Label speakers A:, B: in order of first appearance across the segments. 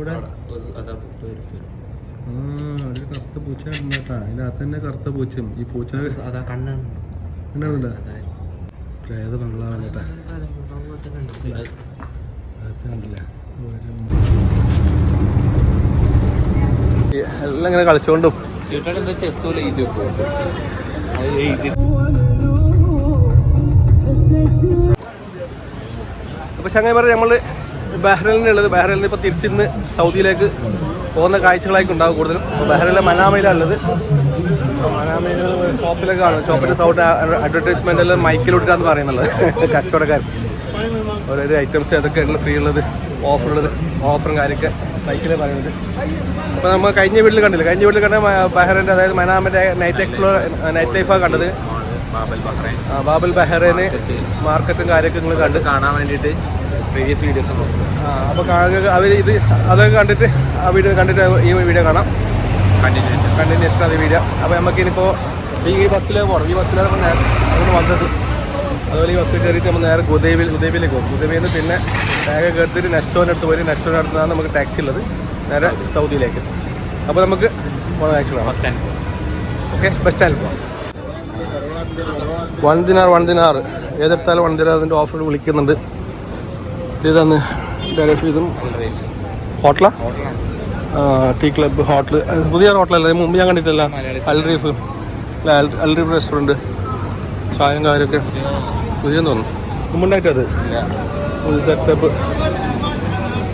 A: ഇവിടെ? ഒരു കറുത്ത പൂച്ച കേട്ടാ. അതിന്റെ തന്നെ കറുത്ത പൂച്ചയും. ഈ പൂച്ച
B: അതായത്
A: പ്രേത ബംഗ്ലാവാണ് കേട്ടാ. കണ്ടില്ല. എല്ലാം ഇങ്ങനെ കളിച്ചോണ്ടും.
B: ചെസ് പോലെ എഴുതി വെക്കും എഴുതി.
A: അപ്പോൾ ചങ്ങായിമാരെ നമ്മൾ ബഹ്റൈനിലുള്ളത് ബഹ്റൈനിൽ ഇപ്പോൾ തിരിച്ചിന്ന് സൗദിയിലേക്ക് പോകുന്ന കാഴ്ചകളായിരിക്കും ഉണ്ടാവും കൂടുതലും. ബഹ്റൈനിലെ മനാമയിലാണ് ഉള്ളത് മനാമയിൽ ഷോപ്പിലൊക്കെ ആണ് ഷോപ്പിന്റെ സൗണ്ട് അഡ്വർടൈസ്മെന്റ് എല്ലാം മൈക്കിലോട്ടാന്ന് പറയുന്നുള്ളത് കച്ചവടക്കാർ. ഓരോരോ ഐറ്റംസ് ഏതൊക്കെയാണ് ഫ്രീ ഉള്ളത് ഓഫർ ഉള്ളത് ഓഫറും കാര്യമൊക്കെ മൈക്കിലെ പറയുന്നത്. അപ്പോൾ നമ്മൾ കഴിഞ്ഞ വീട്ടിൽ കണ്ടില്ല? കഴിഞ്ഞ വീട്ടിൽ കണ്ട ബഹ്റൈന്റെ അതായത് മനാമിന്റെ നൈറ്റ് എക്സ്പ്ലോർ നൈറ്റ് ലൈഫാണ് കണ്ടത്?
B: ബാബൽ ബഹ്റൈൻ.
A: ബാബൽ ബഹ്റൈന് മാർക്കറ്റും കാര്യമൊക്കെ നിങ്ങൾ കണ്ട്.
B: കാണാൻ വേണ്ടിയിട്ട് പ്രീവിയസ് വീഡിയോസ്
A: ആ അപ്പോൾ അവർ ഇത് അതൊക്കെ കണ്ടിട്ട് ആ വീഡിയോ കണ്ടിട്ട് ഈ വീഡിയോ കാണാം.
B: കണ്ടിന്യൂഷൻ
A: കണ്ടിന്യൂഷൻ അത് വീഡിയോ അപ്പോൾ നമുക്കിനിപ്പോൾ ഈ ബസ്സിലേക്ക് പോകണം ഈ ബസ്സിലാണ് നമ്മൾ നേരെ വന്നത്. അതുപോലെ ഈ ബസ്സിൽ കയറിയിട്ട് നമ്മൾ നേരെ ഉദയവിൽ ഉദയവിലേക്ക് പോകും. ഉദയവിൽ നിന്ന് പിന്നെ ബാഗ് കയറിയിട്ട് നെക്സ്റ്റോന്റെ അടുത്ത് പോയി നെക്സ്റ്റോന്റെ അടുത്താണ് നമുക്ക് ടാക്സി ഉള്ളത്. നേരെ സൗദിയിലേക്ക്. അപ്പോൾ നമുക്ക് പോകാൻ taxi
B: bus stand
A: okay bus സ്റ്റാൻഡിൽ പോകാം വൺ ദിനാർ വൺ ദിനാർ. ഏതെടുത്താലും വൺ ദിനാർ അതിന്റെ ഓഫർ വിളിക്കുന്നുണ്ട്. ഇത് തന്ന് ഡയറക്റ്റ് ഇതും. ഹോട്ടലാ? ടീ ക്ലബ്ബ് ഹോട്ടൽ പുതിയ ഹോട്ടലല്ലേ മുമ്പ് ഞാൻ കണ്ടിട്ടില്ല. അൽറീഫ് അല്ല അൽ- അൽ റീഫ് റെസ്റ്റോറന്റ്. ചായം കാര്യമൊക്കെ പുതിയ തോന്നുന്നു. മുമ്പുണ്ടായിട്ടത് പുതിയ സെറ്റപ്പ്.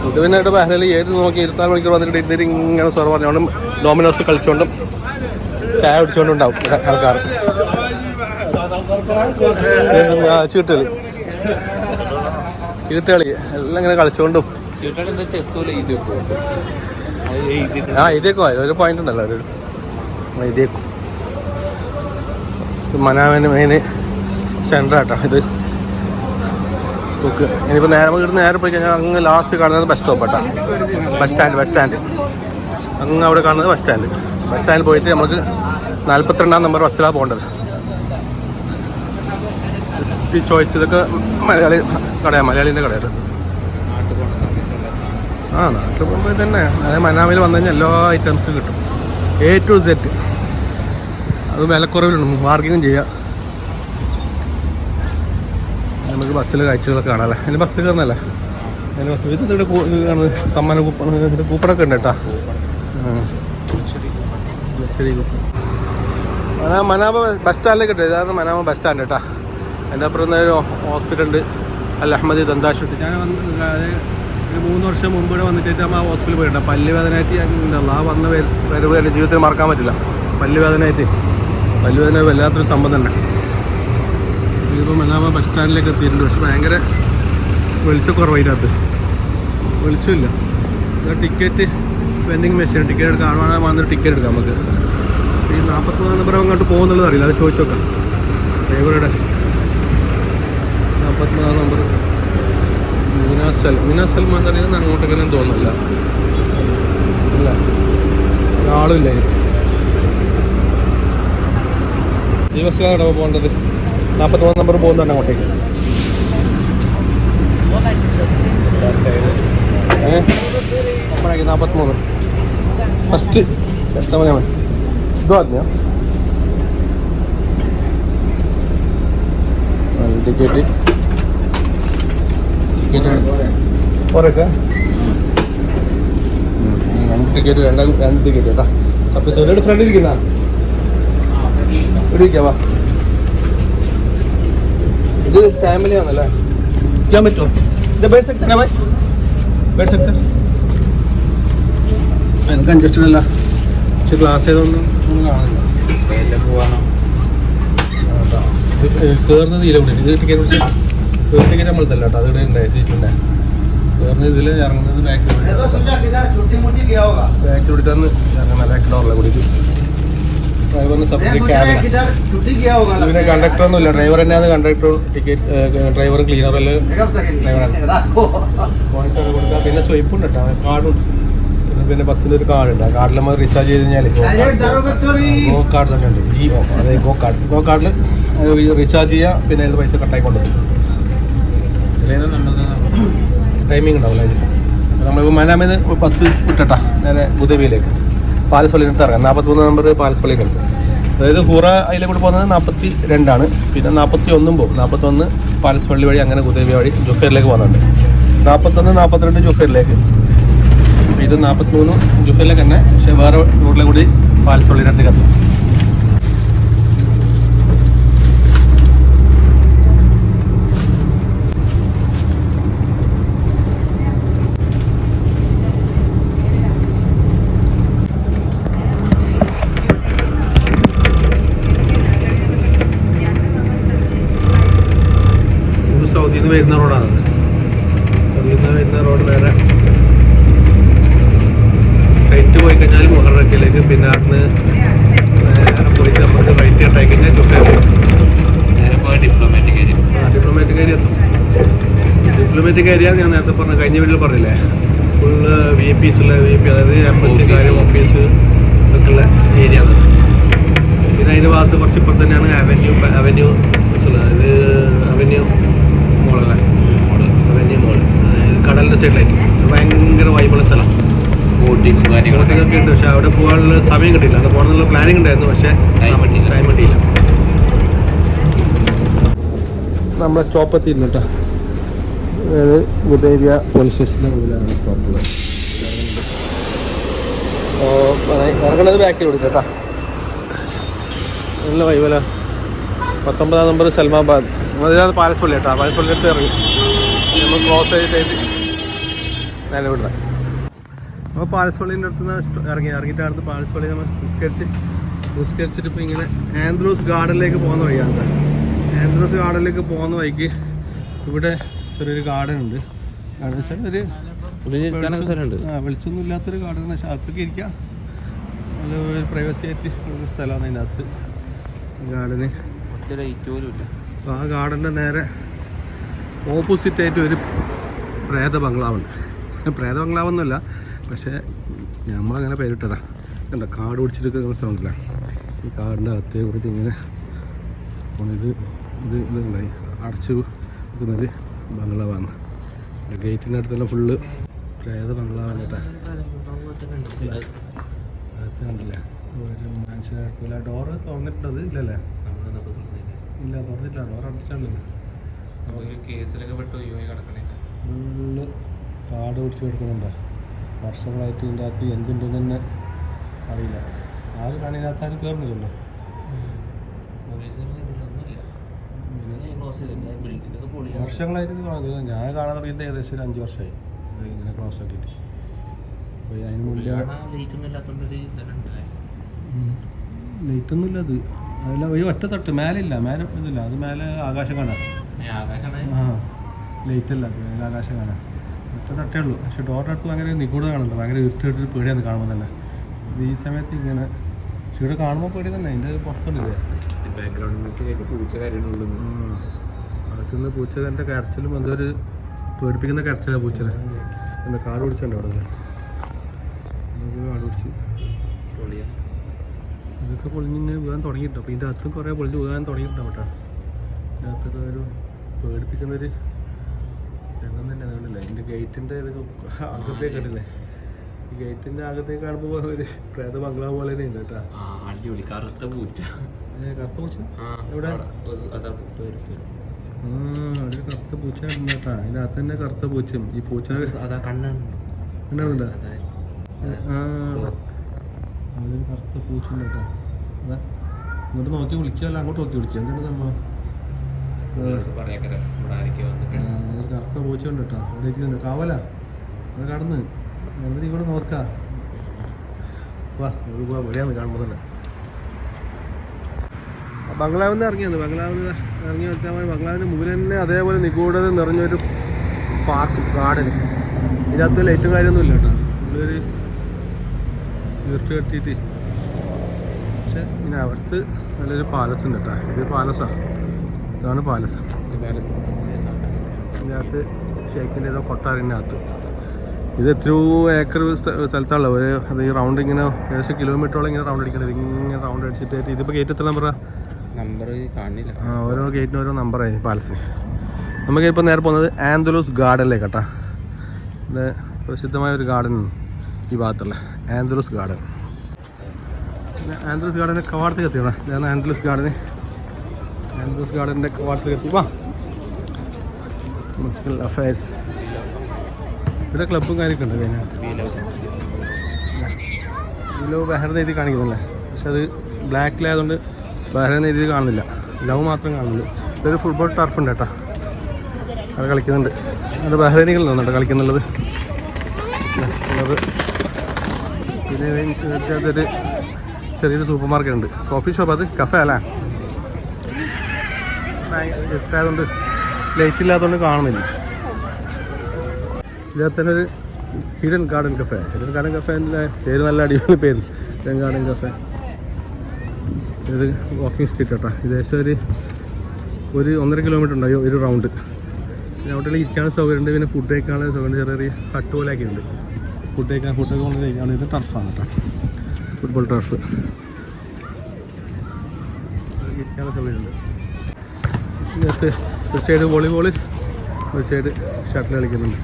A: ഇത് പിന്നെ ഇവിടെ ബഹ്റയിൽ ഏത് നോക്കി ഇരുപത്താറ് മണിക്കൂർ വന്നിട്ട് ഇതിൽ ഇങ്ങനെ സ്വറ പറഞ്ഞുകൊണ്ടും ഡോമിനോസ് കളിച്ചുകൊണ്ടും ചായ കുടിച്ചുകൊണ്ടും ഉണ്ടാവും ആൾക്കാർ ആ, ചീട്ടുകളി എല്ലാം ഇങ്ങനെ കളിച്ചുകൊണ്ടും ആ എഴുതിയേക്കും ഒരു പോയിന്റ് ഉണ്ടല്ലോ ഒരു എഴുതിയേക്കും മനാവന് മെയിന് സെന്റർ ആട്ടോ ഇത്. നോക്ക് ഇനിയിപ്പോൾ നേരെ ഇവിടെ നേരെ പോയി കഴിഞ്ഞാൽ അങ്ങ് ലാസ്റ്റ് കാണുന്നത് bus stop auto. Bus stand bus stand അങ്ങ് അവിടെ കാണുന്നത് ബസ് സ്റ്റാൻഡ് ബസ് സ്റ്റാൻഡിൽ പോയിട്ട് നമുക്ക് നാൽപ്പത്തിരണ്ടാം നമ്പർ ബസ്സിലാണ് പോകേണ്ടത്. ഈ ചോയ്സ് ഇതൊക്കെ മലയാളി കടയാണ് മലയാളീന്റെ കടയാണ് ആ നാട്ടിൽ പോകുമ്പോൾ തന്നെ. അതായത് മനാമിൽ വന്നു കഴിഞ്ഞാൽ എല്ലാ ഐറ്റംസും കിട്ടും. എ ടു സെറ്റ് അത് വിലക്കുറവിലുണ്ട്. ബാർഗിനും ചെയ്യാം. നമുക്ക് ബസ്സിൽ കാഴ്ചകളൊക്കെ കാണാമല്ലേ അതിന് ബസ്സിൽ കയറുന്നല്ലേ അതിന് ബസ്. ഇത് ഇവിടെ സമ്മാന കൂപ്പൺ ഇവിടെ കൂപ്പണൊക്കെ ഉണ്ട് കേട്ടോ. ശരി കൂപ്പൺ. മനാ മനാമ ബസ് സ്റ്റാൻഡിലേക്ക് കിട്ടും ഇതാണ് മനാമ ബസ് സ്റ്റാൻഡ് കേട്ടോ. അതിന്റെ അപ്പുറം ഒരു ഹോസ്പിറ്റൽ ഉണ്ട്. അൽ അഹമ്മദ് ദന്താശുപത്രി. ഞാൻ വന്ന് ഒരു മൂന്ന് വർഷം മുമ്പ് ഇവിടെ വന്നിട്ട് ആ ഹോസ്പിറ്റലിൽ പോയിട്ടുണ്ട് പല്ല് വേദനയായിട്ട് ഞാൻ ആ വന്ന വര- വരവ് എന്റെ ജീവിതത്തിൽ മറക്കാൻ പറ്റില്ല. പല്ല് വേദനയായിട്ട്. പല്ല് വേദന വല്ലാത്തൊരു സംഭവം തന്നെ. ഇപ്പം എല്ലാം ബസ് സ്റ്റാൻഡിലേക്ക് എത്തിയിട്ടുണ്ട്. പക്ഷെ ഭയങ്കര വെളിച്ചക്കുറവ് അതിനകത്ത് വെളിച്ചമില്ല ടിക്കറ്റ് വെൻഡിങ് മെഷീൻ ടിക്കറ്റ് എടുക്കാൻ ആണോ വന്നിട്ട് ടിക്കറ്റ് എടുക്കാം നമുക്ക്. ഈ നാൽപ്പത്തിനാല് നമ്പർ അങ്ങോട്ട് പോകുന്നുള്ളത് അറിയില്ല. അത് ചോദിച്ചു നോക്കാം. ഡ്രൈവറുടെ നാൽപ്പത്തിനാല് നമ്പർ. മീനാ സൽ മീനാ സൽമാൻ തന്നെ അങ്ങോട്ടേക്കൊന്നും തോന്നുന്നില്ല ഇല്ല ആളുമില്ല ഇനി. ഈ ബസ്സിലാണ് ഇവിടെ പോകേണ്ടത്. നാൽപ്പത്തൊമ്പത് നമ്പർ പോകുന്നുണ്ട് അങ്ങോട്ടേക്ക്. ഫസ്റ്റ് എത്ര മതി. ഇത് ടിക്കറ്റ് ടിക്കറ്റ് രണ്ട് ടിക്കറ്റ് രണ്ട് രണ്ട് ടിക്കറ്റ് കേട്ടാ അപ്പോൾ ചെറിയ ഫ്രണ്ട് ഇരിക്കുന്ന? ഇവിടെ ഇരിക്കാവാ ഇത് ഫാമിലി ആണല്ലേ? ഇരിക്കാൻ പറ്റുമോ ഇത് ബേഡ് സെക്ടർ ആണ് ബേഡ് സെക്ടർ എനിക്ക് കൺജസ്റ്റഡ് അല്ല പക്ഷെ ക്ലാസ് ചെയ്തൊന്നും ഒന്നും കാണുന്നില്ല.
B: പോവാണോ
A: കയറുന്നത് ഇതിലെ കൂടെ ഇത് ടിക്കറ്റ് പിടിച്ച് കയറി ടിക്കറ്റ് നമ്മൾ തല്ല കേട്ടോ അതിവിടെ ഉണ്ടായി സീറ്റുണ്ടേ കയറുന്നത് ഇതിൽ ഇറങ്ങുന്നത് ബാക്ക് ഡോറിലെ ഡ്രൈവറിന് പിന്നെ കണ്ടക്ടർ ഒന്നുമില്ല ഡ്രൈവർ തന്നെയാണ് കണ്ടക്ടർ ടിക്കറ്റ് ഡ്രൈവർ ക്ലീനർ എല്ലാം ഡ്രൈവറാണ് പോയിന്റ്സ് ഒക്കെ കൊടുക്കുക പിന്നെ സ്വൈപ്പ് ഉണ്ട് കേട്ടോ കാർഡുണ്ട് പിന്നെ ബസ്സിൽ ഒരു കാർഡ് ഉണ്ട്. ആ കാർഡിൽ നമ്മൾ റീചാർജ് ചെയ്ത് കഴിഞ്ഞാൽ ഗോ കാർഡ് തന്നെ ഉണ്ട്. ജിയോ അതായത് ഗോ കാർഡ് ഗോ കാർഡിൽ റീചാർജ് ചെയ്യുക പിന്നെ അതിൽ പൈസ കട്ടായി
B: ഇതിലേതാ നമ്മൾ
A: ടൈമിംഗ് ഉണ്ടാവില്ല നമ്മളിപ്പോൾ മനാമിന്ന് ബസ് വിട്ടട്ടാ നേരെ ബുദബിയിലേക്ക് പാലസ്പള്ളി ഇറങ്ങാം. നാൽപ്പത്തിമൂന്ന് നമ്പർ പാലസ്വള്ളിനടുത്ത് അതായത് ഹുറ അതിലെ കൂടെ പോകുന്നത് നാൽപ്പത്തി രണ്ടാണ് പിന്നെ നാൽപ്പത്തി ഒന്നും പോകും നാൽപ്പത്തൊന്ന് പാലസ്പള്ളി വഴി അങ്ങനെ ബുദബി വഴി ജുഫേറിലേക്ക് പോകുന്നുണ്ട്. നാൽപ്പത്തൊന്ന് നാൽപ്പത്തിരണ്ട് ജുഫേറിലേക്ക് ഇത് നാൽപ്പത്തി മൂന്ന് ജുഫേറിലേക്ക് തന്നെ. പക്ഷേ വേറെ റൂട്ടിലെ കൂടി പാലസ്പള്ളിനടുത്തേക്ക് എത്തും ഇത് സൗദിയിൽ നിന്ന് വരുന്ന റോഡാണ് നിന്ന് വരുന്ന റോഡ് നേരെ സ്ട്രൈറ്റ് പോയി കഴിഞ്ഞാൽ മുഹറക്കിലേക്ക് പിന്നെ അവിടുന്ന് നേരെ പോയിട്ട് നമുക്ക് റൈറ്റ് കട്ടായി കഴിഞ്ഞാൽ ചുറ്റേരി
B: നേരെ പോയ ഡിപ്ലോമാറ്റിക് ഏരിയ
A: ഡിപ്ലോമാറ്റിക് ഏരിയ എത്തും. ഡിപ്ലോമാറ്റിക് ഏരിയ ഞാൻ നേരത്തെ പറഞ്ഞു കഴിഞ്ഞ വീട്ടിൽ പറഞ്ഞില്ലേ? ഫുള്ള് വി പീസ് ഉള്ള വി പി അതായത് എംബസി കാര്യം ഓഫീസ് ഒക്കെ ഉള്ള ഏരിയ ആണ് പിന്നെ അതിന്റെ ഭാഗത്ത് കുറച്ച് ഇപ്പം തന്നെയാണ് അവന്യൂ അവന്യൂ അതായത് അവന്യൂ അതായത് കടലിന്റെ സൈഡിലായിട്ട് ഭയങ്കര വൈബുള്ള സ്ഥലം.
B: ബോട്ടിങ്ങും കാര്യങ്ങളൊക്കെ
A: ഇങ്ങോട്ടേക്കൊക്കെ ഉണ്ട്. പക്ഷെ അവിടെ പോകാനുള്ള സമയം കിട്ടിയില്ല. അവിടെ പോകണമെന്നുള്ള പ്ലാനിങ് ഉണ്ടായിരുന്നു. പക്ഷേ. ടൈം കിട്ടിയില്ല. നമ്മുടെ സ്റ്റോപ്പ് എത്തിയിരുന്നു കേട്ടോ അതായത് ഗുദേരിയ പോലീസ് സ്റ്റേഷന്റെ മുമ്പിലാണ് സ്റ്റോപ്പുള്ളത് ഇറങ്ങണത് ബാക്കിൽ കേട്ടോ നല്ല വൈബല പത്തൊമ്പതാം നമ്പർ സൽമാബാദ് അതിനകത്ത് പാലസ്പള്ളി കേട്ടോ പാലസ്പള്ളി എടുത്ത് ഇറങ്ങി. നമ്മൾ ക്ലോസ് ചെയ്തിട്ട് നേരെ വിടുന്നത് അപ്പോൾ പാലസ്പള്ളിന്റെ അടുത്ത് നിന്ന് ഇറങ്ങി ഇറങ്ങിയിട്ട് അടുത്ത് പാലസ്പള്ളി നമ്മൾ നിസ്കരിച്ച് നിസ്കരിച്ചിട്ട് ഇപ്പോൾ ഇങ്ങനെ ആൻഡ്രൂസ് ഗാർഡനിലേക്ക് പോകുന്ന വഴിയാണ്. ആൻഡ്രൂസ് ഗാർഡനിലേക്ക് പോകുന്ന വഴിക്ക് ഇവിടെ ചെറിയൊരു ഗാർഡൻ ഉണ്ട്. ഗാർഡൻ വെച്ചാൽ ഒരു
B: ഉള്ളിൽ സ്ഥലമുണ്ട്.
A: ആ വെളിച്ചൊന്നും ഇല്ലാത്തൊരു ഗാർഡൻ പക്ഷേ അകത്തേക്ക് ഇരിക്കാം. നല്ല ഒരു പ്രൈവസി ആയിട്ട് ഉള്ള സ്ഥലമാണ് അതിന്റെ അകത്ത്. ഗാർഡന്.
B: ഒറ്റ ലൈറ്റ് പോലും ഇല്ല.
A: അപ്പോൾ ആ ഗാർഡന്റെ നേരെ ഓപ്പോസിറ്റ് ആയിട്ട് ഒരു പ്രേത ബംഗ്ലാവുണ്ട് പ്രേത ബംഗ്ലാവൊന്നുമല്ല പക്ഷേ നമ്മളങ്ങനെ പേരിട്ടതാ. കണ്ട കാട് പിടിച്ചിരിക്കുന്ന സൗണ്ടില്ല ഈ കാടിന്റെ അകത്തേ കൂടി ഇങ്ങനെ ഇത് ഇത് ഇതുണ്ടായി അടച്ചു നിൽക്കുന്നൊരു ബംഗ്ലാവാണ്. ഗേറ്റിന്റെ അടുത്തെല്ലാം ഫുള്ള് പ്രേത ബംഗ്ലാവാണ് കേട്ടോ. ഒരു മനുഷ്യനായിട്ടില്ല ഡോറ് തുറന്നിട്ടുണ്ടത് ഇല്ലല്ലേ? ഇല്ല തുറന്നിട്ടില്ല. ഡോർ അടച്ചിട്ടുണ്ടല്ലോ.
B: ഒരു കേസിലൊക്കെ പെട്ട് ഒഴിവായി കിടക്കണില്ല
A: ഫുള്ള് കാട് പിടിച്ച് കിടക്കുന്നുണ്ട്. വർഷങ്ങളായിട്ട് ഇതിന്റെ അകത്ത് എന്തുണ്ടെന്ന് തന്നെ അറിയില്ല. ആരും കാണിനകത്ത് ആരും കയറുന്നില്ലല്ലോ വർഷങ്ങളായിട്ട് കാണുന്നത് ഞാൻ കാണാൻ തുടങ്ങിയിട്ട് ഏകദേശം ഒരു അഞ്ച് വർഷമായി. ഇങ്ങനെ ക്ലോസ് ആക്കിയിട്ട്. അപ്പോൾ അതിന് മുന്നേ ലൈറ്റൊന്നും ഇല്ല അത്. അതിൽ ഒരു ഒറ്റ തട്ട്. മേലെ ഇല്ല. മേലെ ഇതില്ല അത് മേലെ ആകാശം കാണാം. ലൈറ്റ് അല്ല കാണാം ഒറ്റ തട്ടേ ഉള്ളൂ. പക്ഷെ ഡോറിനടുത്ത് ഭയങ്കര നിഗൂഢത കാണുന്നുണ്ട്. ഭയങ്കര ഇരുട്ടിട്ടൊരു പേടിയാണ് കാണുമ്പോൾ തന്നെ ഇത് ഈ സമയത്ത് ഇങ്ങനെ പക്ഷെ ഇവിടെ കാണുമ്പോൾ പേടി തന്നെ. അതിന്റെ പുറത്തുണ്ടല്ലേ?
B: ബാക്ക്ഗ്രൗണ്ട് മ്യൂസിക് പൂച്ച കാര്യങ്ങളുള്ളൂ
A: അകത്തുനിന്ന് പൂച്ചകന്റെ കരച്ചിലും എന്തോ ഒരു പേടിപ്പിക്കുന്ന കരച്ചിലാണ് പൂച്ചനെ. കാട് പിടിച്ചുണ്ട് അവിടെ. കാട് പിടിച്ച്. ഇതൊക്കെ പൊളിഞ്ഞിങ്ങനെ വീഴാൻ തുടങ്ങിയിട്ടുണ്ട്. അപ്പോൾ ഇതിന്റെ അകത്തും കുറേ പൊളിഞ്ഞ് വീഴാൻ തുടങ്ങിയിട്ടുണ്ടാവും കേട്ടോ. ഇതിനകത്തൊക്കെ അകത്തൊക്കെ ഒരു പേടിപ്പിക്കുന്നൊരു രംഗം തന്നെ അതുകൊണ്ടല്ലേ? അതിന്റെ ഗേറ്റിന്റെ ഇത് അകത്തേക്ക് കണ്ടില്ലേ ഈ ഗേറ്റിന്റെ അകത്തേക്ക് കാണുമ്പോൾ ഒരു പ്രേത ബംഗ്ലാവ് പോലെ തന്നെ ഉണ്ട് കേട്ടോ.
B: അടിപൊളി. കറുത്ത പൂച്ച.
A: കറുത്ത പൂച്ച? എവിടെ?
B: ഒരു-
A: കറുത്ത പൂച്ച ഉണ്ട് കേട്ടാ. അതിന്റെ അകത്ത് തന്നെ കറുത്ത പൂച്ചയും ഈ പൂച്ച
B: അതായിരിക്കും.
A: ആ അതൊരു കറുത്ത പൂച്ച ഉണ്ട് കേട്ടോ. ഇങ്ങോട്ട് നോക്കി വിളിക്കുമല്ലോ അങ്ങോട്ട് നോക്കി വിളിക്കുക എന്താണ് സംഭവം?
B: പറയാക്കര ഇവിടെ
A: കേട്ടോ. ഇവിടെ ഇരിക്കുന്നുണ്ട്. കാവല? അവിടെ കടന്ന്. എന്നിട്ട് ഇവിടെ നോക്കാ. വാ കാണുമ്പോൾ തന്നെ. ബംഗ്ലാവിൽ നിന്ന് ഇറങ്ങിയത് ബംഗ്ലാവിൽ ഇറങ്ങി വെച്ചാൽ ബംഗ്ലാവിന് മുമ്പിൽ തന്നെ അതേപോലെ നിഗൂഢത നിറഞ്ഞൊരു പാർക്ക് ഗാർഡൻ. ഇതിനകത്ത് ലൈറ്റും കാര്യമൊന്നും ഇല്ല കേട്ടോ. ഉള്ളൊരു ഇരുട്ട് കെട്ടിയിട്ട്. പക്ഷെ പിന്നെ അവിടുത്തെ നല്ലൊരു പാലസ് ഉണ്ട് കേട്ടോ. ഇത് പാലസാണ് ഇതാണ് പാലസ്. ഇതിനകത്ത് ഷേക്കിന്റെ ഏതോ കൊട്ടാറിനകത്ത് ഇത് എത്രയോ ഏക്കർ സ്ഥ- സ്ഥലത്താണല്ലോ ഒരു അത് ഈ റൗണ്ട് ഇങ്ങനെ ഏകദേശം കിലോമീറ്ററോളം ഇങ്ങനെ റൗണ്ട് അടിക്കണത്. ഇങ്ങനെ റൗണ്ട് അടിച്ചിട്ട് ഇതിപ്പോൾ ഗേറ്റ് എത്ര നമ്പറാ
B: നമ്പർ കാണില്ല.
A: ആ ഓരോ ഗേറ്റിന് ഓരോ നമ്പറായി പാലസിന്. നമുക്ക് ഇപ്പോൾ നേരെ പോകുന്നത് ആന്തലൂസ് ഗാർഡനിലേക്ക് കേട്ടോ ഇത് പ്രസിദ്ധമായ ഒരു ഗാർഡൻ ഈ ഭാഗത്തുള്ള ആന്തലൂസ് ഗാർഡൻ. ആന്തലൂസ് ഗാർഡന്റെ കവാടത്തേക്ക് എത്തിയാണ് ഇതാണ് ആന്തലൂസ് ഗാർഡന്. ആന്ത്രൂസ് ഗാർഡന്റെ ക്വാർട്ടറിലെത്തി വാ. മുനിസിപ്പൽ അഫയേഴ്സ് ഇവിടെ ക്ലബ്ബും കാര്യമൊക്കെ ഉണ്ട് ഇതിലോ ബഹ്റ എഴുതി കാണിക്കുന്നില്ലേ പക്ഷെ അത് ബ്ലാക്കിലായതുകൊണ്ട് ബഹ്റ എഴുതി കാണുന്നില്ല ലവ് മാത്രം കാണുന്നുള്ളൂ. ഇതൊരു ഫുട്ബോൾ ടർഫ് ഉണ്ട് കേട്ടോ. അവിടെ കളിക്കുന്നുണ്ട്. അത് ബഹ്റൈനികൾ നിന്നുണ്ട് കളിക്കുന്നുള്ളത്. പിന്നെ അതൊരു ചെറിയൊരു സൂപ്പർ മാർക്കറ്റ് ഉണ്ട്. കോഫി ഷോപ്പ് അത് കഫേ അല്ലേ? ഇട്ടായതുകൊണ്ട് ലൈറ്റ് ഇല്ലാത്തതുകൊണ്ട് കാണുന്നില്ല. ഇതിനകത്ത് തന്നെ ഒരു hidden garden cafe hidden garden കഫേന്റെ പേര് നല്ല അടിപൊളി പേര്. ഹിഡൻ ഗാർഡൻ കഫേ ഇത് വാക്കിംഗ് സ്ട്രീറ്റ് കേട്ടോ. ഏകദേശം ഒരു ഒരു ഒന്നര കിലോമീറ്റർ ഉണ്ടായി ഒരു റൗണ്ട് അവിടെ ഇരിക്കാനുള്ള സൗകര്യമുണ്ട് പിന്നെ ഫുഡ് കഴിക്കാനുള്ള സൗകര്യം ചെറിയ ചെറിയ ഹട്ട് പോലെ ആക്കിയിട്ടുണ്ട് ഫുഡ് കഴിക്കാൻ ഫുഡൊക്കെ കൊണ്ട് കഴിക്കാൻ ഇത് ടർഫാണ് കേട്ടോ. ഫുട്ബോൾ ടർഫ് ഇരിക്കാനുള്ള സൗകര്യമുണ്ട് ഇതിനകത്ത് ഒരു സൈഡ് വോളിബോൾ ഒരു സൈഡ് ഷട്ടിൽ കളിക്കുന്നുണ്ട്.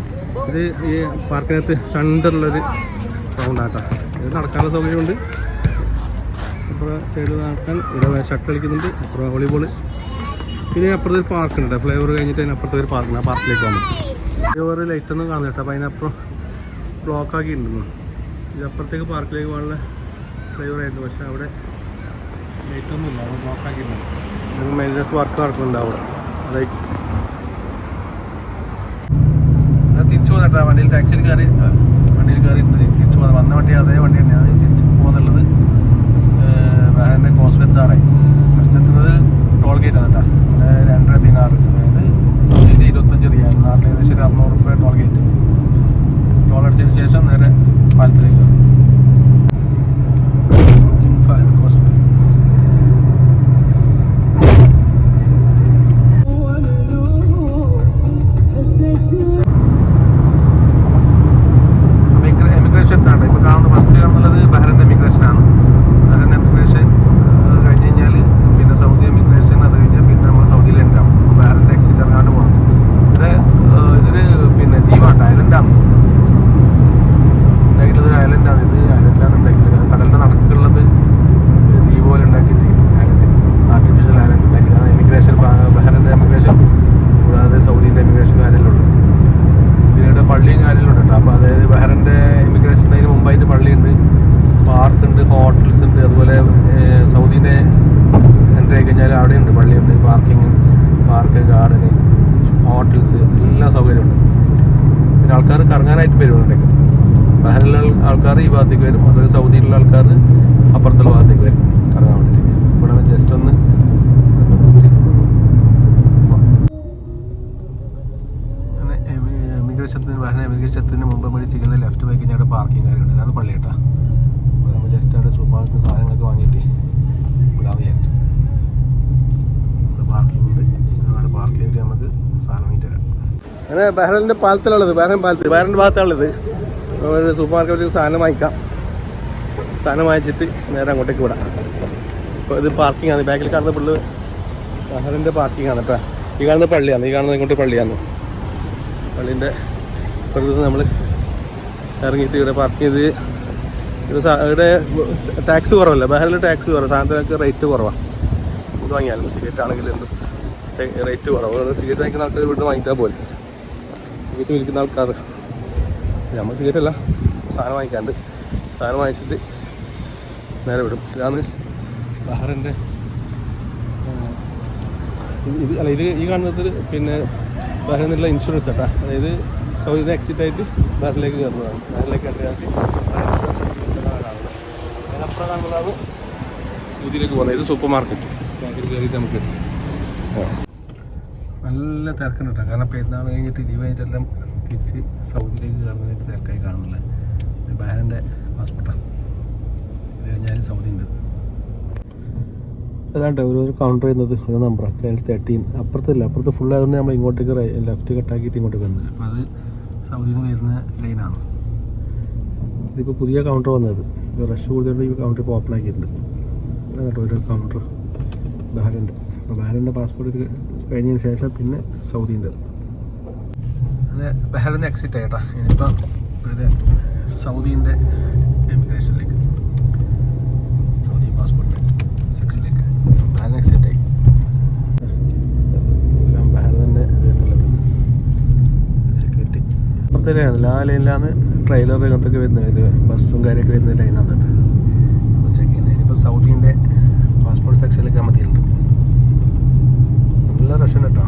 A: ഇത് ഈ പാർക്കിനകത്ത് സെന്ററിലൊരു ഗ്രൗണ്ടാട്ടാണ് ഇത് നടക്കാനുള്ള സൗകര്യമുണ്ട്. അപ്പുറം സൈഡ് നടക്കാൻ ഇവിടെ ഷട്ടിൽ കളിക്കുന്നുണ്ട്. അപ്പുറം വോളിബോൾ പിന്നെ അപ്പുറത്ത് ഒരു പാർക്കുണ്ട് ഫ്ലൈ ഓവർ കഴിഞ്ഞിട്ട് അതിന് അപ്പുറത്തെ ഒരു പാർക്കുണ്ട് ആ പാർക്കിലേക്ക് വന്നു ഫ്ലൈഓവർ ലൈറ്റ് ഒന്നും കാണുന്നില്ല കേട്ടോ. അപ്പോൾ അതിനപ്പുറം ബ്ലോക്ക് ഉണ്ടെന്നു ഇത് അപ്പുറത്തേക്ക് പാർക്കിലേക്ക് പോകാനുള്ള ഫ്ലൈഓവർ ആയിരുന്നു. പക്ഷേ അവിടെ ലൈറ്റ് ഒന്നും ഇല്ല. അവിടെ ബ്ലോക്ക് ആക്കിയിട്ടുണ്ട്. മെയിന്റനൻസ് വർക്ക് നടക്കുന്നുണ്ട് അവിടെ. അതായിരിക്കും തിരിച്ചു പോകുന്നേട്ടാ വണ്ടിയിൽ ടാക്സിയിൽ കയറി വണ്ടിയിൽ കയറിയിട്ടുണ്ട്. തിരിച്ചു പോകുന്നത് വന്ന വണ്ടി അതേ വണ്ടി തന്നെയാണ്. തിരിച്ചു പോകുന്നുള്ളത് വേറെ കോസ്റ്റ് എത്താറായി ഫസ്റ്റ് എത്തുന്നത് ടോൾ ഗേറ്റ് ആണ് കേട്ടോ. രണ്ടര ദിനാറ്. അതായത് സൗദിയിൽ ഇരുപത്തഞ്ച് റിയാൽ. നാട്ടിൽ ഏകദേശം ഒരു അറുന്നൂറ് റുപ്യ ടോൾ ഗേറ്റ് ടോൾ അടിച്ചതിന് ശേഷം നേരെ പാലത്തിലേക്ക് you. ആൾക്കാർ കറങ്ങാനായിട്ട് വരും ഇവിടേക്ക് ബഹ്റിലുള്ള ആൾക്കാർ ഈ ഭാഗത്തേക്ക് വരും. അതുപോലെ സൗദിയിലുള്ള ആൾക്കാർ അപ്പുറത്തുള്ള ഭാഗത്തേക്ക് വരും. കറങ്ങാൻ വേണ്ടിയിട്ട്. ഇവിടെ ജസ്റ്റ് ഒന്ന് എമിഗ്രേഷത്തിന് വാഹന എമിഗ്രേഷത്തിന് മുമ്പ് നമ്മൾ സിഗ്നൽ ലെഫ്റ്റ് ബൈക്ക് ഞങ്ങളുടെ പാർക്കിംഗ് കാര്യമുണ്ട് അതാണ് പള്ളി കേട്ടോ അപ്പോൾ നമ്മൾ ജസ്റ്റ് അവിടെ സൂപ്പർ മാർക്കറ്റ് സാധനങ്ങളൊക്കെ വാങ്ങിയിട്ട് വിടാൻ വിചാരിച്ചു. പാർക്കിംഗ് ഉണ്ട്. അവിടെ പാർക്ക് ചെയ്തിട്ട് നമുക്ക് സാധനം വാങ്ങിയിട്ട് അങ്ങനെ ബഹ്റൈന്റെ പാലത്തിലുള്ളത് ബഹ്റൈൻ പാലത്തിൽ. ബഹ്റന്റെ ഭാഗത്താണുള്ളത് ഒരു സൂപ്പർ മാർക്കറ്റിൽ സാധനം വാങ്ങിക്കാം. സാധനം വാങ്ങിച്ചിട്ട് നേരെ അങ്ങോട്ടേക്ക് വിടാം. അപ്പോൾ ഇത് പാർക്കിംഗ് ആണ് ബാക്കിൽ കാണുന്ന പുള്ളി ബഹ്റൈന്റെ പാർക്കിംഗ് ആണ് കേട്ടോ. ഈ കാണുന്ന പള്ളിയാണ്. ഈ കാണുന്നത് ഇങ്ങോട്ട് പള്ളിയാണ്. പള്ളീന്റെ പ്രകൃതി നമ്മൾ ഇറങ്ങിയിട്ട് ഇവിടെ പാർക്ക് ചെയ്ത് ഇവിടെ ടാക്സ് കുറവല്ല? ബഹറിൽ ടാക്സ് കുറവ്. സാധനത്തിനൊക്കെ റേറ്റ് കുറവാണ് ഇത് വാങ്ങിയാലും സിഗരറ്റ് ആണെങ്കിലും എന്ത്. റേറ്റ് കുറവ്. സിഗരറ്റ് വാങ്ങിക്കുന്ന ആൾക്കാർ ഇവിടുന്ന് വാങ്ങിക്കാൻ പോലെ സിഗരറ്റ് വിൽക്കുന്ന ആൾക്കാർ നമ്മൾ സിഗരറ്റ് അല്ല സാധനം വാങ്ങിക്കാണ്ട്. സാധനം വാങ്ങിച്ചിട്ട് നേരെ വിടും. ഇതാണ് ബഹറിന്റെ ഇത് അല്ല ഇത് ഈ കാണുന്നത് പിന്നെ ബഹ്റിനുള്ള ഇൻഷുറൻസ് കേട്ടോ അതായത് സൗദിയിൽ എക്സിറ്റ് ആയിട്ട് ബഹ്റിലേക്ക് കയറുന്നതാണ്. ബഹ്റിലേക്ക് കയറിയാൽ ഇൻഷുറൻസ് കാണുന്നത് അതിനപ്പുറം കാണുന്നതാണ് സൗദിയിലേക്ക് പോകുന്നത്. ഇത് സൂപ്പർ മാർക്കറ്റ് മാർക്കറ്റ് കയറിയിട്ട് നമുക്ക് പോകാം. നല്ല തിരക്കുണ്ട് കേട്ടോ. കാരണം പെരുന്നാൾ കഴിഞ്ഞിട്ട് ലീവ് കഴിഞ്ഞിട്ടെല്ലാം തിരിച്ച് സൗദിയിലേക്ക് കയറുന്നതിന്റെ തിരക്കായി കാണുന്നില്ല ബഹ്റിന്റെ പാസ്പോർട്ടാണ് കഴിഞ്ഞാൽ സൗദി ഉണ്ട് അതാണ്ട് ഒരു ഒരു കൗണ്ടർ ചെയ്യുന്നത്. ഒരു നമ്പറാണ് കെ എൽ തേർട്ടീൻ അപ്പുറത്തല്ല. അപ്പുറത്ത് ഫുൾ ആയതുകൊണ്ട് നമ്മൾ ഇങ്ങോട്ടേക്ക് ലെഫ്റ്റ് കട്ടാക്കിയിട്ട് ഇങ്ങോട്ടേക്ക് വന്നത്. അപ്പോൾ അത് സൗദിയിൽ നിന്ന് വരുന്ന ലൈനാണ് ഇതിപ്പോൾ പുതിയ കൗണ്ടർ വന്നത്. റഷ് കൂടുതലുണ്ട്. ഈ കൗണ്ടർ ഇപ്പോൾ ഓപ്പൺ ആക്കിയിട്ടുണ്ട്. അതാണ് ഒരു കൗണ്ടർ ബഹ്റിന്റെ അപ്പോൾ ബഹ്റിന്റെ പാസ്പോർട്ട് കഴിഞ്ഞതിന് ശേഷം പിന്നെ സൗദിന്റെ അങ്ങനെ ബഹ്റിന് എക്സിറ്റ് ആയിട്ടാ ഇനിയിപ്പോൾ നേരെ സൗദീന്റെ എമിഗ്രേഷനിലേക്ക് സൗദി പാസ്പോർട്ട് സെക്ഷനിലേക്ക് ബഹ്റിന് എക്സിറ്റ് ആയി. എല്ലാം ഭാരതന്റെ വരുന്നുള്ളത് സെക്യൂരിറ്റി അപ്പുറത്തെ ലൈനാണ് ആ ലൈനിലാണ് ട്രെയിലർ ഇങ്ങനത്തൊക്കെ വരുന്നത്. ബസ്സും കാര്യമൊക്കെ വരുന്ന ലൈനാണ് ചെക്ക് ചെയ്യുന്നത്. ഇനിയിപ്പോൾ സൗദീന്റെ പാസ്പോർട്ട് സെക്ഷനിലേക്ക് മതിയുണ്ട് നല്ല റഷൻ കേട്ടോ.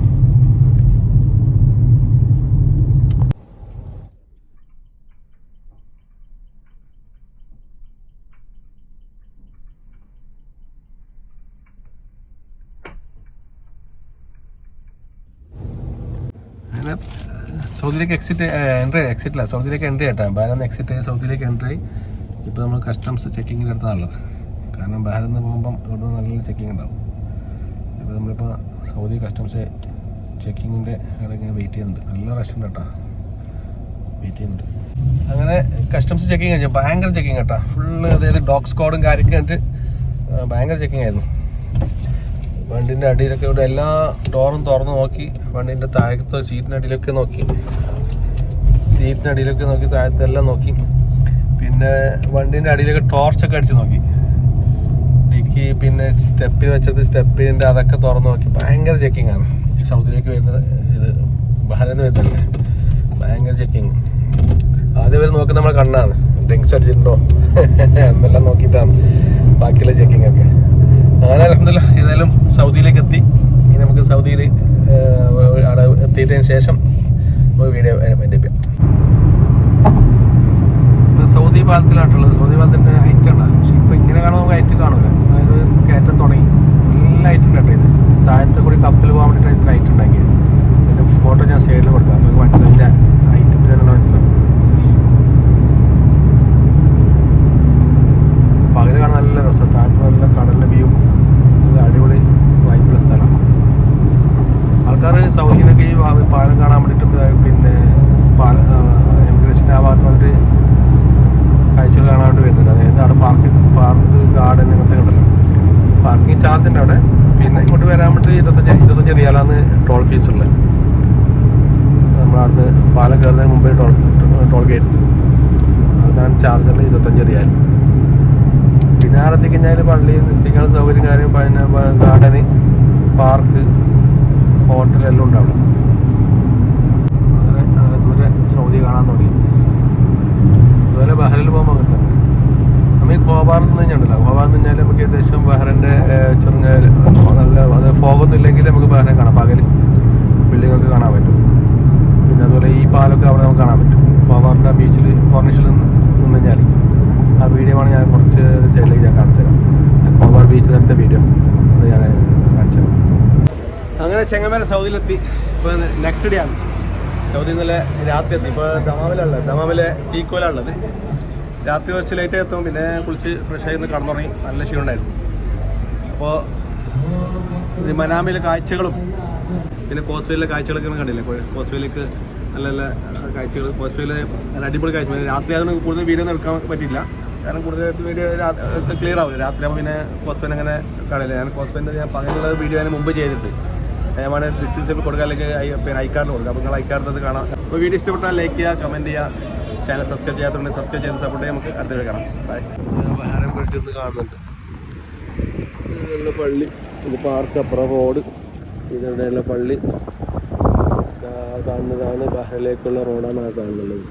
A: സൗദിയിലേക്ക് എക്സിറ്റ് എൻട്രി എക്സിറ്റ് അല്ല സൗദിയിലേക്ക് എൻട്രി ആയിട്ടാ. ബാരന്ന് എക്സിറ്റ് സൗദിയിലേക്ക് എൻട്രി ഇപ്പോൾ നമ്മൾ കസ്റ്റംസ് ചെക്കിങ്ങിന്റെ അടുത്താണുള്ളത് കാരണം നിന്ന് പോകുമ്പം ഇവിടെ നല്ല ചെക്കിംഗ് ഉണ്ടാവും. നമ്മളിപ്പോൾ സൗദി കസ്റ്റംസ് ചെക്കിങ്ങിന്റെ അവിടെ ഇങ്ങനെ വെയിറ്റ് ചെയ്യുന്നുണ്ട്. നല്ല റഷ് ഉണ്ട് കേട്ടോ. വെയിറ്റ് ചെയ്യുന്നുണ്ട്. അങ്ങനെ കസ്റ്റംസ് ചെക്കിങ് കഴിഞ്ഞു. ഭയങ്കര ചെക്കിങ് കേട്ടോ. ഫുള്ള് അതായത് ഡോഗ് സ്ക്വാഡും കാര്യമൊക്കെ ആയിട്ട് ഭയങ്കര ചെക്കിങ് ആയിരുന്നു. വണ്ടിന്റെ അടിയിലൊക്കെ ഇവിടെ എല്ലാ ഡോറും തുറന്ന് നോക്കി വണ്ടിന്റെ താഴത്തെ സീറ്റിന്റെ അടിയിലൊക്കെ നോക്കി സീറ്റിന്റെ അടിയിലൊക്കെ നോക്കി താഴത്തെല്ലാം നോക്കി. പിന്നെ വണ്ടിന്റെ അടിയിലൊക്കെ ടോർച്ചൊക്കെ അടിച്ച് നോക്കി. ഡിക്കി പിന്നെ സ്റ്റെപ്പിൽ വെച്ചത് സ്റ്റെപ്പിന്റെ അതൊക്കെ തുറന്ന് നോക്കി. ഭയങ്കര ചെക്കിംഗ് ആണ്. ഈ സൗദിയിലേക്ക് വരുന്നത് ഇത് ബഹ്റൈനിൽ വരുന്നില്ല ഭയങ്കര ചെക്കിങ് ആദ്യം വരെ നോക്കുന്നത് നമ്മളെ കണ്ണാണ്. ഡ്രിങ്ക്സ് അടിച്ചിട്ടുണ്ടോ? എന്നെല്ലാം നോക്കിയിട്ടാണ് ബാക്കിയുള്ള ചെക്കിംഗ് ഒക്കെ. അങ്ങനെ അലഹമില്ല ഏതായാലും സൗദിയിലേക്ക് എത്തി. ഇനി നമുക്ക് സൗദിയിൽ അവിടെ എത്തിയതിന് ശേഷം നമുക്ക് വീഡിയോ എന്റെ സൗദി പാലത്തിലാണുള്ളത് സൗദി പാലത്തിന്റെ ഹൈറ്റ് ആണ്? പക്ഷെ ഇപ്പം ഇങ്ങനെ കാണുമ്പോൾ ഹൈറ്റ് കാണൂല. നല്ല ഹൈറ്റ് ഉണ്ട് കേട്ടോ ഇത് താഴത്തെ കൂടി കപ്പൽ പോകാൻ വേണ്ടിയിട്ട് ഇത്ര ഹൈറ്റ് ഉണ്ടാക്കിയത് അതിന്റെ ഫോട്ടോ ഞാൻ സൈഡിൽ കൊടുക്കാം. അപ്പോൾ മനസ്സിലാവിന്റെ ഹൈറ്റ് എന്നുള്ള മനസ്സിലാവും പകൽ കാണാൻ നല്ല രസം. താഴത്ത് നല്ല കടലിന്റെ വ്യൂ നല്ല അടിപൊളി വൈബുള്ള സ്ഥലമാണ് ആൾക്കാർ സൗദിയിലൊക്കെ ഈ വാ- പാലം കാണാൻ വേണ്ടിയിട്ട് ഇതാ- പിന്നെ പാല എമിഗ്രേഷന്റെ ആ ഭാഗത്ത് വന്നിട്ട് കാഴ്ചകൾ കാണാൻ വേണ്ടി വരുന്നുണ്ട് അതായത് അവിടെ പാർക്ക് പാർക്ക് ഗാർഡൻ ഇങ്ങനത്തെ ഉണ്ടല്ലോ പാർക്കിംഗ് ചാർജ് ഉണ്ട് അവിടെ പിന്നെ ഇങ്ങോട്ട് വരാൻ വേണ്ടി ഇരുപത്തഞ്ച് ഇരുപത്തഞ്ച് റിയാലാണ് ടോൾ ഫീസ് ഉള്ളത് നമ്മൾ അവിടുന്ന് പാലം കയറുന്നതിന് മുമ്പേ ടോൾ ടോൾ ഗേറ്റ് അതാണ് ചാർജ് ഉള്ളത് ഇരുപത്തഞ്ച് റിയാൽ പിന്നെ അവിടെ എത്തിക്കഴിഞ്ഞാൽ പള്ളി നിസ്കരിക്കാൻ സൗകര്യം കാര്യം പിന്നെ ഗാർഡന് പാർക്ക് ഹോട്ടൽ എല്ലാം ഉണ്ട് അവിടെ അങ്ങനെ അങ്ങനെ ദൂരെ സൗദി കാണാൻ തുടങ്ങി അതുപോലെ ബഹ്റൈനിൽ പോകുമ്പോൾ അങ്ങനെ തന്നെ നമ്മൾ ഈ ഗോവാറിൽ നിന്ന് കഴിഞ്ഞാൽ ഗോവാറിൽ നിന്ന് കഴിഞ്ഞാൽ നമുക്ക് ഏകദേശം ബഹ്റൈന്റെ ചെറുങ്ങ നല്ല അത് ഫോഗൊന്നും ഇല്ലെങ്കിൽ നമുക്ക് ബഹ്റൈൻ കാണാം. പകൽ ബിൽഡിങ്ങൊക്കെ കാണാൻ പറ്റും. പിന്നെ അതുപോലെ ഈ പാലൊക്കെ അവിടെ നമുക്ക് കാണാൻ പറ്റും. ഗോവാറിന്റെ ബീച്ചിൽ കോർണിഷിൽ നിന്ന് നിന്ന് കഴിഞ്ഞാൽ ആ വീഡിയോ ആണ് ഞാൻ കുറച്ച് സൈഡിലേക്ക് ഞാൻ കാണിച്ചു തരാം. ഗോവാർ ബീച്ച് നേരത്തെ വീഡിയോ അത് ഞാൻ കാണിച്ചു തരാം. അങ്ങനെ ചെങ്ങമേല സൗദിയിലെത്തി. ഇപ്പോൾ നെക്സ്റ്റ് ഡേ ആണ്. സൗദി ഇന്നലെ രാത്രി എത്തി. ഇപ്പോൾ ദമാമിലുള്ളത് ദമാമിലെ സീക്കോലാണുള്ളത് രാത്രി കുറച്ച് ലേറ്റ് എത്തും. പിന്നെ കുളിച്ച് ഫ്രഷ് ആയി കടന്നുറങ്ങി. നല്ല ക്ഷീണം ഉണ്ടായിരുന്നു. അപ്പോൾ മനാമിലെ കാഴ്ചകളും പിന്നെ കോസ്വേയിലെ കാഴ്ചകളൊക്കെ ഒന്നും കണ്ടില്ലേ? കോസ്വേയിലേക്ക് നല്ല നല്ല കാഴ്ചകൾ കോസ്വേയിലെ നല്ല അടിപൊളി കാഴ്ച രാത്രി അതിന് കൂടുതൽ വീഡിയോ എടുക്കാൻ പറ്റില്ല കാരണം കൂടുതൽ വീഡിയോ ക്ലിയർ ആവില്ല. രാത്രി ആകുമ്പോൾ പിന്നെ കോസ്വേൻ അങ്ങനെ കാണില്ല. ഞാൻ കോസ്വേന്റെ ഞാൻ പകലുള്ള വീഡിയോ അതിന് മുമ്പ് ചെയ്തിട്ട് ഞാൻ ഡിസ്റ്റൻസ് ഡിസ്റ്റൻസിൽ കൊടുക്കുക അല്ലെങ്കിൽ ഐ- പിന്നെ ഐക്കാർഡ് കൊടുക്കുക അപ്പോൾ നിങ്ങൾ ഐക്കാർഡ് കാണാം. അപ്പോൾ വീഡിയോ ഇഷ്ടപ്പെട്ടാൽ ലൈക്ക് ചെയ്യുക കമന്റ് ചെയ്യുക. ചാനൽ സബ്സ്ക്രൈബ് ചെയ്യാത്തതുകൊണ്ട് സബ്സ്ക്രൈബ് ചെയ്ത് സപ്പോർട്ട് ചെയ്യാൻ നമുക്ക് അടുത്ത വീഡിയോ കാണാം. ബൈ ബഹാരം പിടിച്ചിരുന്ന് കാണുന്നുണ്ട്. ഇതുള്ള പള്ളി. ഇത് പാർക്ക് അപ്പുറം റോഡ് ഇതിവിടെയുള്ള പള്ളി. കാണുന്നതാണ് ബഹറിലേക്കുള്ള റോഡാണ് ആ കാണുന്നുള്ളത്